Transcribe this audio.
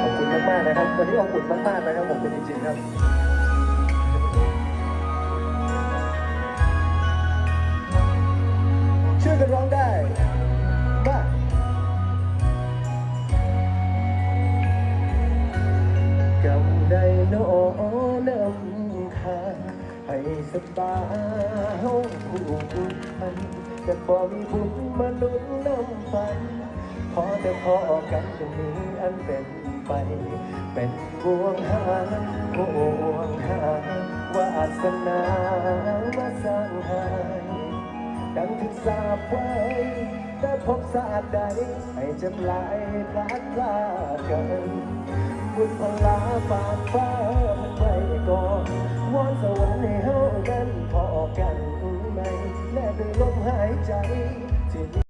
ขอบคุณมากๆนะครับ วันนี้ขอบอุ่นมากๆนะครับผมเป็นจริงๆครับช่วยกันร้องได้มากำได้โนนำทางให้สบายผู้พันแต่พอมีบุญมาลุ้นนำฝัน แต่พอกันตรงนี้อันเป็นไป เป็นบ่วงหาบ่วงหาวาสนามาสร้างให้ดังที่ทราบไว้แต่พบศาสตร์ใด ให้จำลายพลาดพลาดกันบุญพลาฝากฟ้ามันไว้ก่อนวอนสวรรค์ให้เฮากันพอกันไหมแน่ด้วยลมหายใจที่